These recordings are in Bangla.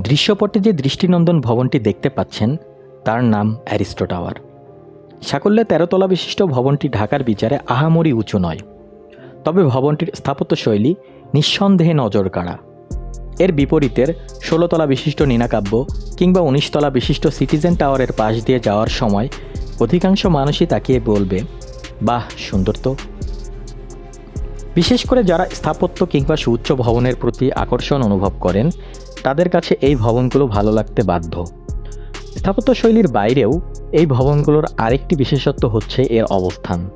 দৃশ্যপটে যে দৃষ্টিনন্দন ভবনটি দেখতে পাচ্ছেন, তার নাম অ্যারিস্টো টাওয়ার। সাকল্যে তেরোতলা বিশিষ্ট ভবনটি ঢাকার বিচারে আহামরি উঁচু নয়। তবে ভবনটির স্থাপত্যশৈলী নিঃসন্দেহে নজর কাড়া এর বিপরীতের ষোলোতলা বিশিষ্ট নীনাকাব্য কিংবা উনিশতলা বিশিষ্ট সিটিজেন টাওয়ারের পাশ দিয়ে যাওয়ার সময় অধিকাংশ মানুষই তাকিয়ে বলবে, বাহ, সুন্দর তো। বিশেষ করে যারা স্থাপত্য কিংবা সুউচ্চ ভবনের প্রতি আকর্ষণ অনুভব করেন তাদের কাছে এই ভবনগুলো ভালো লাগতে বাধ্য। স্থাপত্যশৈলীর বাইরেও এই ভবনগুলোর আরেকটি বিশেষত্ব হচ্ছে এর অবস্থান।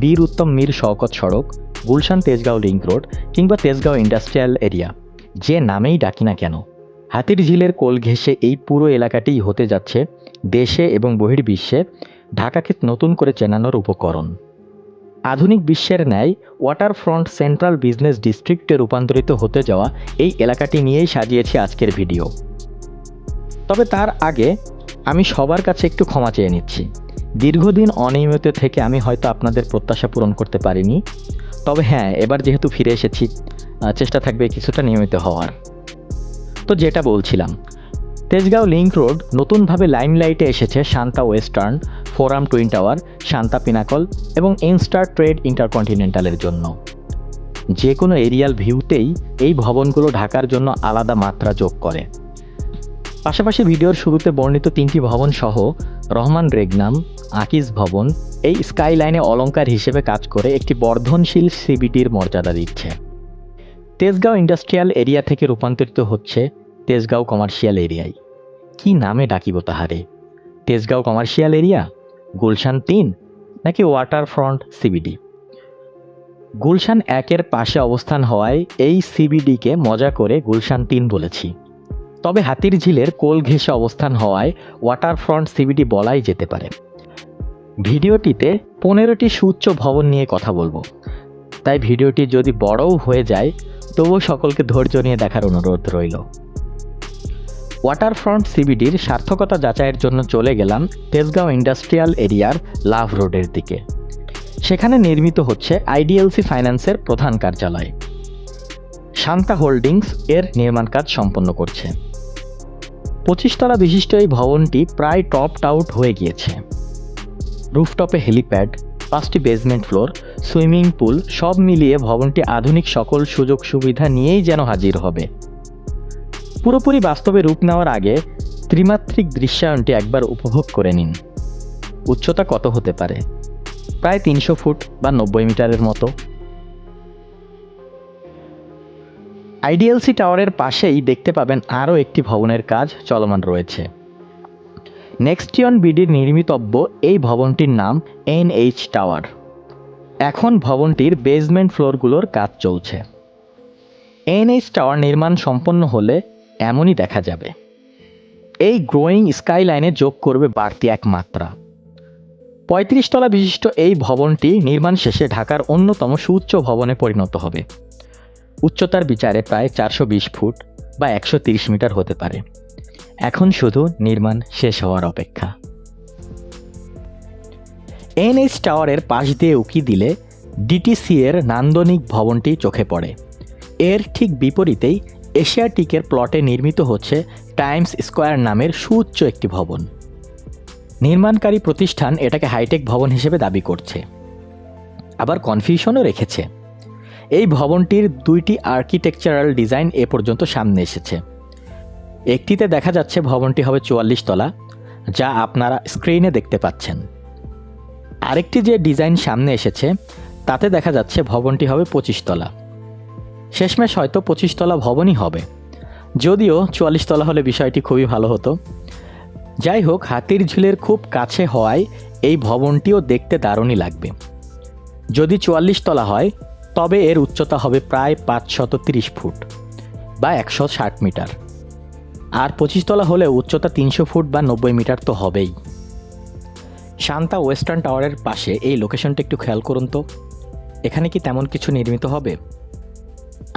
বীর উত্তম মীর শওকত সড়ক, গুলশান তেজগাঁও লিঙ্ক রোড কিংবা তেজগাঁও ইন্ডাস্ট্রিয়াল এরিয়া, যে নামেই ডাকি না কেন। হাতির ঝিলের কোল ঘেঁষে এই পুরো এলাকাটিই হতে যাচ্ছে দেশে এবং বহির্বিশ্বে ঢাকাকে নতুন করে চেনানোর উপকরণ। আধুনিক বিশ্বের ন্যায় ওয়াটারফ্রন্ট সেন্ট্রাল বিজনেস ডিস্ট্রিক্টে রূপান্তরিত হতে যাওয়া এই এলাকাটি নিয়েই সাজিয়েছি আজকের ভিডিও তবে তার আগে আমি সবার কাছে একটু ক্ষমা চেয়ে নিচ্ছি। দীর্ঘদিন অনিয়মিত থেকে আমি হয়তো আপনাদের প্রত্যাশা পূরণ করতে পারিনি। তবে হ্যাঁ এবার যেহেতু ফিরে এসেছি চেষ্টা থাকবে কিছুটা নিয়মিত হওয়ার। তো যেটা বলছিলাম, তেজগাঁও লিংক রোড নতুনভাবে লাইমলাইটে এসেছে Shanta western forum twin tower, Shanta pinnacle এবং ইনস্টার ট্রেড ইন্টারকন্টিনেন্টালের জন্য। যে কোনো এরিয়াল ভিউতেই এই ভবনগুলো ঢাকার জন্য আলাদা মাত্রা যোগ করে। পাশাপাশি ভিডিওর শুরুতে বর্ণিত তিনটি ভবন সহ রহমান রেগনাম আকিজ ভবন এই স্কাইলাইনে অলঙ্কার হিসেবে কাজ করে একটি বর্ধনশীল সিবিটির মর্যাদা দিচ্ছে। তেজগাঁও ইন্ডাস্ট্রিয়াল এরিয়া থেকে রূপান্তরিত হচ্ছে তেজগাঁও কমার্শিয়াল এরিয়ায়। কি নামে ডাকিব তাহারে? Tejgaon commercial area? গুলশান তিন নাকি ওয়াটার ফ্রন্ট সিবিডি? গুলশান একের পাশে অবস্থান হওয়ায় এই সিবিডিকে মজা করে গুলশান তিন বলেছি। তবে হাতির ঝিলের কোল ঘেঁষে অবস্থান হওয়ায় ওয়াটার ফ্রন্ট সিবিডি বলাই যেতে পারে। ভিডিওটিতে পনেরোটি সুউচ্চ ভবন নিয়ে কথা বলব। তাই ভিডিওটি যদি বড়ও হয়ে যায়, তবুও সকলকে ধৈর্য নিয়ে দেখার অনুরোধ রইল। ওয়াটারফ্রন্ট সিবিডির সার্থকতা যাচাইয়ের জন্য চলে গেলাম তেজগাঁও ইন্ডাস্ট্রিয়াল এরিয়ার লাভ রোডের দিকে। সেখানে নির্মিত হচ্ছে আইডিএলসি ফাইন্যান্সের প্রধান কার্যালয়। শান্তা হোল্ডিংস এর নির্মাণ কাজ সম্পন্ন করছে। পঁচিশতলা বিশিষ্ট এই ভবনটি প্রায় টপড আউট হয়ে গিয়েছে। রুফটপে হেলিপ্যাড, পাঁচটি বেসমেন্ট ফ্লোর, সুইমিং পুল সব মিলিয়ে ভবনটি আধুনিক সকল সুযোগ সুবিধা নিয়েই যেন হাজির হবে। পুরোপুরি বাস্তবে রূপ নেওয়ার আগে ত্রিমাত্রিক দৃশ্যায়নটি একবার উপভোগ করে নিন। উচ্চতা কত হতে পারে? প্রায় তিনশো ফুট বা নব্বই মিটারের মতো। আইডিএলসি টাওয়ারের পাশেই দেখতে পাবেন আরও একটি ভবনের কাজ চলমান রয়েছে। নেক্সটিয়ন বিডির নির্মিতব্য এই ভবনটির নাম এনএইচ টাওয়ার। এখন ভবনটির বেসমেন্ট ফ্লোরগুলোর কাজ চলছে। এনএইচ টাওয়ার নির্মাণ সম্পন্ন হলে এমনই দেখা যাবে। এই গ্রোয়িং স্কাইলাইনে যোগ করবে বাড়তি এক মাত্রা পঁয়ত্রিশ তলা বিশিষ্ট এই ভবনটি নির্মাণ শেষে ঢাকার অন্যতম সুউচ্চ ভবনে পরিণত হবে। উচ্চতার বিচারে প্রায় চারশো বিশ ফুট বা একশো মিটার হতে পারে। এখন শুধু নির্মাণ শেষ হওয়ার অপেক্ষা। এনএইচ টাওয়ারের পাশ দিয়ে উকি দিলে ডিটিসি এর নান্দনিক ভবনটি চোখে পড়ে। এর ঠিক বিপরীতেই এশিয়াটিকের প্লটে নির্মিত হচ্ছে টাইমস স্কোয়ার নামের সুউচ্চ একটি ভবন। নির্মাণকারী প্রতিষ্ঠান এটাকে হাইটেক ভবন হিসেবে দাবি করছে। আবার কনফিউশনও রেখেছে। এই ভবনটির দুইটি আর্কিটেকচারাল ডিজাইন এ পর্যন্ত সামনে এসেছে। একটিতে দেখা যাচ্ছে ভবনটি হবে চুয়াল্লিশ তলা, যা আপনারা স্ক্রিনে দেখতে পাচ্ছেন। আরেকটি যে ডিজাইন সামনে এসেছে, তাতে দেখা যাচ্ছে ভবনটি হবে পঁচিশ তলা। শেষমেশ হয়তো পঁচিশ তলা ভবনই হবে। যদিও চুয়াল্লিশ তলা হলে বিষয়টি খুবই ভালো হতো। যাই হোক, হাতির ঝিলের খুব কাছে হওয়ায় এই ভবনটিও দেখতে দারুণই লাগবে। যদি চুয়াল্লিশ তলা হয়, তবে এর উচ্চতা হবে প্রায় পাঁচশত তিরিশ ফুট বা একশো ষাট মিটার। আর পঁচিশ তলা হলে উচ্চতা তিনশো ফুট বা নব্বই মিটার তো হবেই। শান্তা ওয়েস্টার্ন টাওয়ারের পাশে এই লোকেশনটা একটু খেয়াল করুন তো। এখানে কি তেমন কিছু নির্মিত হবে?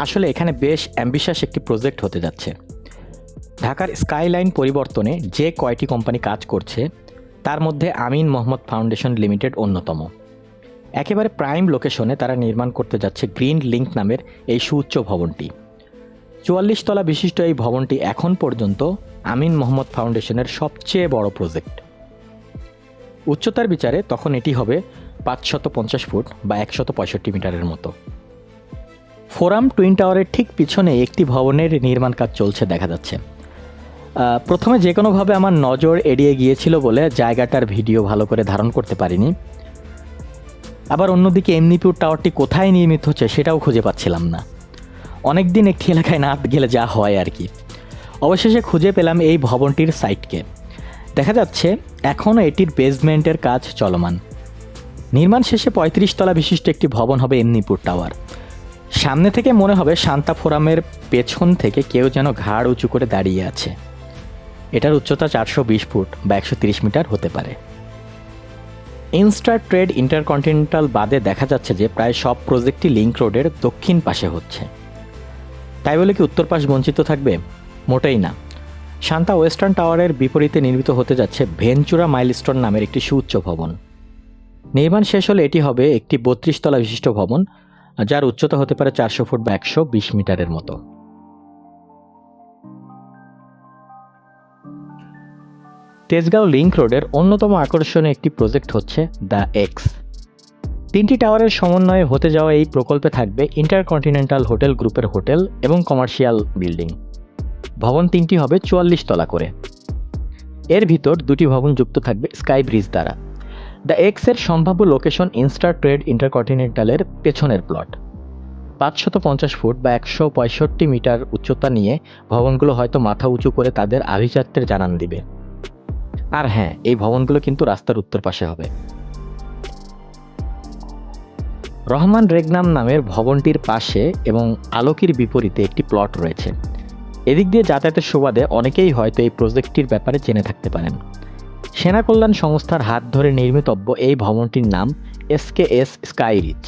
আসলে এখানে বেশ অ্যাম্বিশাস একটি প্রজেক্ট হতে যাচ্ছে। ঢাকার স্কাইলাইন পরিবর্তনে যে কয়টি কোম্পানি কাজ করছে, তার মধ্যে আমিন মোহাম্মদ ফাউন্ডেশন লিমিটেড অন্যতম। একেবারে প্রাইম লোকেশনে তারা নির্মাণ করতে যাচ্ছে গ্রিন লিঙ্ক নামের এই সুউচ্চ ভবনটি। চুয়াল্লিশ তলা বিশিষ্ট এই ভবনটি এখন পর্যন্ত আমিন মোহাম্মদ ফাউন্ডেশনের সবচেয়ে বড় প্রজেক্ট উচ্চতার বিচারে তখন এটি হবে পাঁচশত পঞ্চাশ ফুট বা একশত পঁয়ষট্টি মিটারের মতো। ফোরাম টুইন টাওয়ারের ঠিক পিছনে একটি ভবনের নির্মাণ কাজ চলছে, দেখা যাচ্ছে। প্রথমে যে কোনোভাবে আমার নজর এড়িয়ে গিয়েছিল বলে জায়গাটার ভিডিও ভালো করে ধারণ করতে পারিনি। আবার অন্যদিকে এমনিপুর টাওয়ারটি কোথায় নির্মিত হচ্ছে সেটাও খুঁজে পাচ্ছিলাম না। অনেক দিন একটি এলাকায় না গেলে যা হয় আর কি। অবশেষে খুঁজে পেলাম এই ভবনটির সাইটকে। দেখা যাচ্ছে এখনও এটির বেসমেন্টের কাজ চলমান। নির্মাণ শেষে পঁয়ত্রিশ তলা বিশিষ্ট একটি ভবন হবে এমনিপুর টাওয়ার। সামনে থেকে মনে হবে শান্তা ফোরামের পেছন থেকে কেউ যেন ঘাড় উঁচু করে দাঁড়িয়ে আছে। এটার উচ্চতা চারশো বিশ ফুট বা একশো তিরিশ মিটার হতে পারে। ইনস্টার ট্রেড ইন্টারকন্টিনেন্টাল বাদে দেখা যাচ্ছে যে প্রায় সব প্রজেক্টই লিংক রোডের দক্ষিণ পাশে হচ্ছে। তাই বলে কি উত্তর পাশ বঞ্চিত থাকবে? মোটেই না। শান্তা ওয়েস্টার্ন টাওয়ারের বিপরীতে নির্মিত হতে যাচ্ছে ভেঞ্চুরা মাইলস্টোন নামের একটি সুউচ্চ ভবন। নির্মাণ শেষ হলে এটি হবে একটি বত্রিশ তলা বিশিষ্ট ভবন যার উচ্চতা হতে পারে চারশো ফুট বা একশো বিশ মিটারের মতো। তেজগাঁও লিঙ্ক রোডের অন্যতম আকর্ষণীয় একটি প্রজেক্ট হচ্ছে দ্য এক্স। তিনটি টাওয়ারের সমন্বয়ে হতে যাওয়া এই প্রকল্পে থাকবে ইন্টারকন্টিনেন্টাল হোটেল গ্রুপের হোটেল এবং কমার্শিয়াল বিল্ডিং। ভবন তিনটি হবে চুয়াল্লিশ তলা করে। এর ভিতর দুটি ভবন যুক্ত থাকবে স্কাই ব্রিজ দ্বারা। দ্য এক্সের সম্ভাব্য লোকেশন ইনস্টার ট্রেড ইন্টারকন্টিনেন্টালের পেছনের প্লট। পাঁচশত পঞ্চাশ ফুট বা একশো পঁয়ষট্টি মিটার উচ্চতা নিয়ে ভবনগুলো হয়তো মাথা উঁচু করে তাদের আভিজাত্যের জানান দিবে। আর হ্যাঁ এই ভবনগুলো কিন্তু রাস্তার উত্তর পাশে হবে। রহমান রেগনাম নামের ভবনটির পাশে এবং আলোকির বিপরীতে একটি প্লট রয়েছে। এদিক দিয়ে যাতায়াতের সুবাদে অনেকেই হয়তো এই প্রজেক্টটির ব্যাপারে জেনে থাকতে পারেন। সেনা কল্যাণ সংস্থার হাত ধরে নির্মিতব্য এই ভবনটির নাম এসকেএস স্কাই রিচ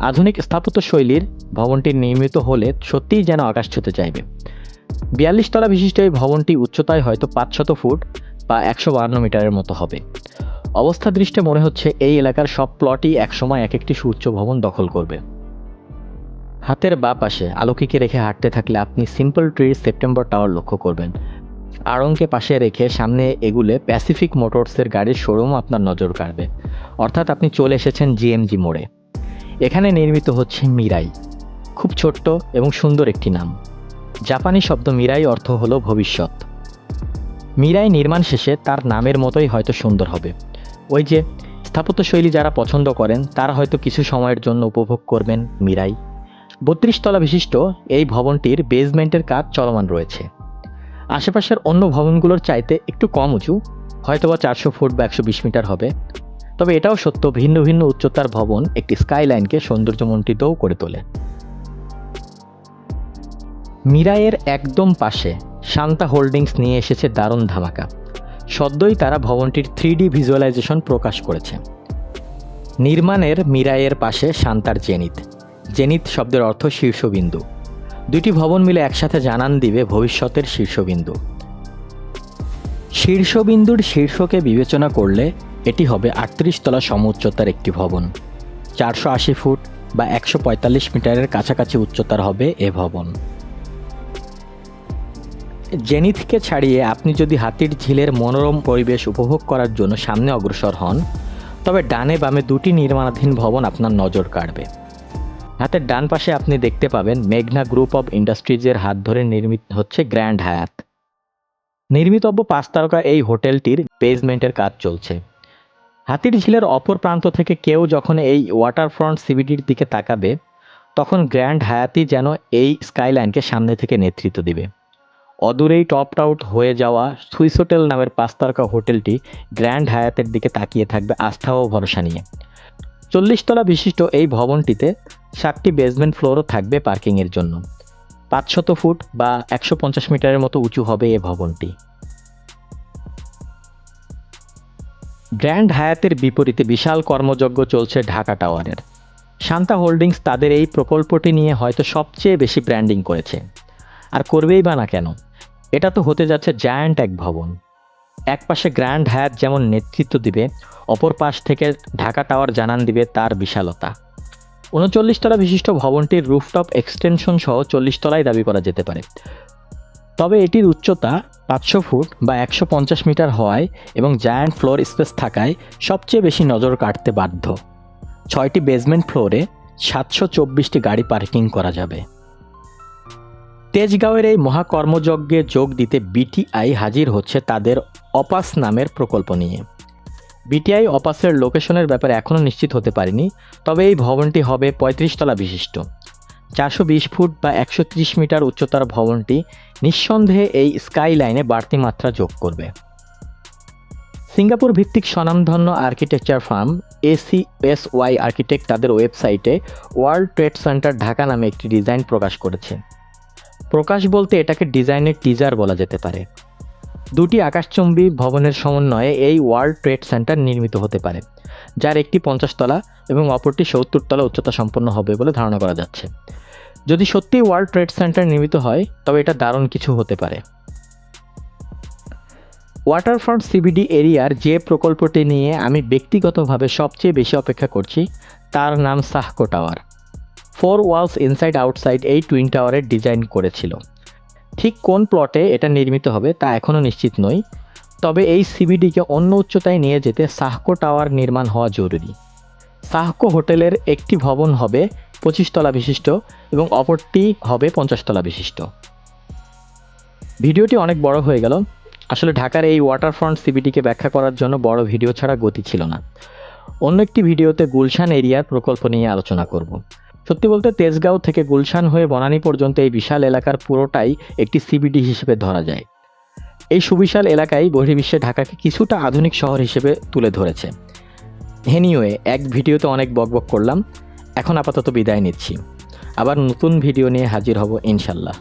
আধুনিক স্থাপত্য শৈলীর ভবনটি নির্মিত হলে সত্যিই যেন আকাশ ছুতে চাইবে। বিয়াল্লিশ তলা বিশিষ্ট এই ভবনটি উচ্চতায় হয়তো পাঁচশত ফুট বা একশো বাহান্ন মিটারের মতো হবে। অবস্থা দৃষ্টে মনে হচ্ছে এই এলাকার সব প্লটই একসময় এক একটি সুউচ্চ ভবন দখল করবে। হাতের বা পাশে আলোকিকে রেখে হাঁটতে থাকলে আপনি সিম্পল ট্রির সেপ্টেম্বর টাওয়ার লক্ষ্য করবেন। আড়ংকে পাশে রেখে সামনে এগুলে প্যাসিফিক মোটরসের গাড়ির শোরুম আপনার নজর কাড়বে। অর্থাৎ আপনি চলে এসেছেন জিএমজি মোড়ে। এখানে নির্মিত হচ্ছে মিরাই। খুব ছোট্ট এবং সুন্দর একটি নাম। জাপানি শব্দ মিরাই অর্থ হলো ভবিষ্যৎ। মিরাই নির্মাণ শেষে তার নামের মতোই হয়তো সুন্দর হবে। ওই যে স্থাপত্যশৈলী যারা পছন্দ করেন, তারা হয়তো কিছু সময়ের জন্য উপভোগ করবেন মিরাই। বত্রিশ তলা বিশিষ্ট এই ভবনটির বেসমেন্টের কাজ চলমান রয়েছে। আশেপাশের অন্য ভবনগুলোর চাইতে একটু কম উঁচু, হয়তোবা চারশো ফুট বা একশো বিশ মিটার হবে। তবে এটাও সত্য, ভিন্ন ভিন্ন উচ্চতার ভবন একটি স্কাইলাইনকে সৌন্দর্যমণ্ডিতও করে তোলে। মিরাইয়ের একদম পাশে শান্তা হোল্ডিংস নিয়ে এসেছে দারুণ ধামাকা। সদ্যই তারা ভবনটির থ্রি ডি ভিজুয়ালাইজেশন প্রকাশ করেছে। নির্মাণের মিরাইয়ের পাশে শান্তার জেনিত জেনিত শব্দের অর্থ শীর্ষবিন্দু। দুটি ভবন মিলে একসাথে জানান দিবে ভবিষ্যতের শীর্ষবিন্দু। শীর্ষবিন্দুর শীর্ষকে বিবেচনা করলে এটি হবে আটত্রিশ তলা সমউচ্চতার একটি ভবন। চারশো আশি ফুট বা একশো পঁয়তাল্লিশ মিটারের কাছাকাছি উচ্চতার হবে এ ভবন। জেনিথকে ছাড়িয়ে আপনি যদি হাতির ঝিলের মনোরম পরিবেশ উপভোগ করার জন্য সামনে অগ্রসর হন, তবে ডানে বামে দুটি নির্মাণাধীন ভবন আপনার নজর কাড়বে। হাতের ডান পাশে আপনি দেখতে পাবেন মেঘনা গ্রুপ অব ইন্ডাস্ট্রিজের হাত ধরে নির্মিত হচ্ছে গ্র্যান্ড হায়াত। নির্মিতব্য পাঁচ তারকা এই হোটেলটির বেসমেন্টের কাজ চলছে। হাতির ঝিলের অপর প্রান্ত থেকে কেউ যখন এই ওয়াটারফ্রন্ট সিবিডির দিকে তাকাবে, তখন গ্র্যান্ড হায়াতি যেন এই স্কাইলাইনকে সামনে থেকে নেতৃত্ব দিবে। অদূরেই টপ আউট হয়ে যাওয়া সুইস হোটেল নামের পাঁচ তারকা হোটেলটি গ্র্যান্ড হায়াতের দিকে তাকিয়ে থাকবে আস্থা ও ভরসা নিয়ে। চল্লিশ তলা বিশিষ্ট এই ভবনটিতে সাতটি বেসমেন্ট ফ্লোরও থাকবে পার্কিংয়ের জন্য। পাঁচশত ফুট বা একশো পঞ্চাশ মিটারের মতো উঁচু হবে এ ভবনটি। গ্র্যান্ড হায়াতের বিপরীতে বিশাল কর্মযজ্ঞ চলছে ঢাকা টাওয়ারের। শান্তা হোল্ডিংস তাদের এই প্রকল্পটি নিয়ে হয়তো সবচেয়ে বেশি ব্র্যান্ডিং করেছে। আর করবেই বা না কেন? এটা তো হতে যাচ্ছে জায়ান্ট এক ভবন। এক পাশে গ্র্যান্ড হায়াত যেমন নেতৃত্ব দিবে, অপর পাশ থেকে ঢাকা টাওয়ার জানান দিবে তার বিশালতা। উনচল্লিশ তলা বিশিষ্ট ভবনটির রুফটপ এক্সটেনশন সহ চল্লিশ তলায় দাবি করা যেতে পারে। তবে এটির উচ্চতা পাঁচশো ফুট বা একশো পঞ্চাশ মিটার হওয়ায় এবং জায়ান্ট ফ্লোর স্পেস থাকায় সবচেয়ে বেশি নজর কাটতে বাধ্য। ছয়টি বেসমেন্ট ফ্লোরে সাতশো চব্বিশটি গাড়ি পার্কিং করা যাবে। তেজগাঁওয়ের এই মহাকর্মযজ্ঞে যোগ দিতে বিটিআই হাজির হচ্ছে তাদের অপাস নামের প্রকল্প নিয়ে। বিটিআই অপাসের লোকেশনের ব্যাপারে এখনও নিশ্চিত হতে পারেনি, তবে এই ভবনটি হবে তলা বিশিষ্ট। চারশো বিশ ফুট বা একশো ত্রিশ মিটার উচ্চতার ভবনটি নিঃসন্দেহে এই স্কাই লাইনে বাড়তি মাত্রা যোগ করবে। সিঙ্গাপুর ভিত্তিক স্বনামধন্য architecture firm ACS Y architect তাদের ওয়েবসাইটে ওয়ার্ল্ড ট্রেড সেন্টার ঢাকা নামে একটি ডিজাইন প্রকাশ করেছে। প্রকাশ বলতে এটাকে ডিজাইনের টিজার বলা যেতে পারে। দুটি আকাশচুম্বী ভবনের সমন্বয়ে এই ওয়ার্ল্ড ট্রেড সেন্টার নির্মিত হতে পারে, যার একটি পঞ্চাশ তলা এবং অপরটি সত্তর তলা উচ্চতা সম্পন্ন হবে বলে ধারণা করা যাচ্ছে। যদি সত্যিই ওয়ার্ল্ড ট্রেড সেন্টার নির্মিত হয়, তবে এটা দারুণ কিছু হতে পারে। ওয়াটারফ্রন্ট সিবিডি এরিয়ার যে প্রকল্পটি নিয়ে আমি ব্যক্তিগতভাবে সবচেয়ে বেশি অপেক্ষা করছি, তার নাম সাহকো tower. Four walls inside outside এই টুইন টাওয়ারের ডিজাইন করেছিল। ঠিক কোন প্লটে এটা নির্মিত হবে তা এখনও নিশ্চিত নই, তবে এই সিবিডিকে অন্য উচ্চতায় নিয়ে যেতে সাহকো টাওয়ার নির্মাণ হওয়া জরুরি। সাহকো হোটেলের একটি ভবন হবে পঁচিশ তলা বিশিষ্ট এবং অপরটি হবে পঞ্চাশ তলা বিশিষ্ট। ভিডিওটি অনেক বড় হয়ে গেল। আসলে ঢাকার এই ওয়াটারফ্রন্ট সিবিডিকে ব্যাখ্যা করার জন্য বড় ভিডিও ছাড়া গতি ছিল না। অন্য একটি ভিডিওতে গুলশান এরিয়ার প্রকল্প নিয়ে আলোচনা করব। সত্যি বলতে তেজগাঁও থেকে গুলশান হয়ে বনানী পর্যন্ত এই বিশাল এলাকার পুরোটাই একটি সিবিডি হিসেবে ধরা যায়। এই সুবিশাল এলাকায় বহির্বিশ্বে ঢাকাকে কিছুটা আধুনিক শহর হিসেবে তুলে ধরেছে। হেনিওয়ে এক ভিডিওতে অনেক বকবক করলাম। এখন আপাতত বিদায় নিচ্ছি। আবার নতুন ভিডিও নিয়ে হাজির হব ইনশাল্লাহ।